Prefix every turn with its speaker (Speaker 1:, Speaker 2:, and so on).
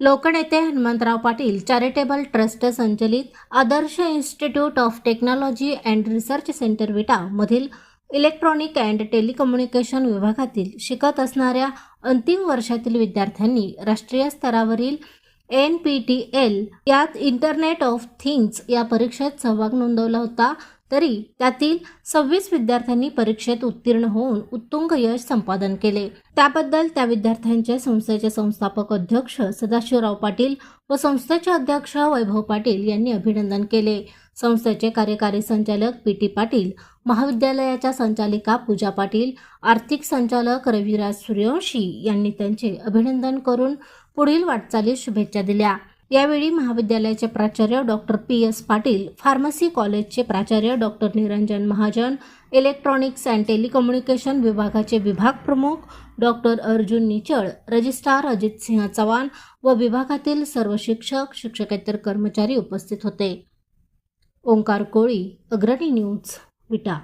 Speaker 1: लोकनेते Hanumantrao Patil charitable trust संचलित Adarsh institute of technology and research centre Vita मधील electronic and telecommunication विभागातील शिकत असणाऱ्या अंतिम वर्षातील विद्यार्थ्यांनी राष्ट्रीय स्तरावरील एन पी टी एल यात इंटरनेट ऑफ थिंग्स या परीक्षेत सहभाग नोंदवला होता. तरी त्यातील सव्वीस विद्यार्थ्यांनी परीक्षेत उत्तीर्ण होऊन उत्तुंग यश संपादन केले. त्याबद्दल त्या विद्यार्थ्यांचे संस्थेचे संस्थापक अध्यक्ष सदाशिवराव पाटील व संस्थेचे अध्यक्ष वैभव पाटील यांनी अभिनंदन केले. संस्थेचे कार्यकारी संचालक पी टी पाटील महाविद्यालयाच्या संचालिका पूजा पाटील आर्थिक संचालक रविराज सूर्यवंशी यांनी त्यांचे अभिनंदन करून पुढील वाटचालीस शुभेच्छा दिल्या. यावेळी महाविद्यालयाचे प्राचार्य doctor P S Patil pharmacy कॉलेजचे प्राचार्य doctor Niranjan Mahajan electronics and telecommunication विभागाचे विभाग प्रमुख डॉक्टर अर्जुन निचळ रजिस्ट्रार अजित सिंह चव्हाण व विभागातील सर्व शिक्षक शिक्षकेतर कर्मचारी उपस्थित होते. ओंकार कोळी अग्रणी न्यूज विटा.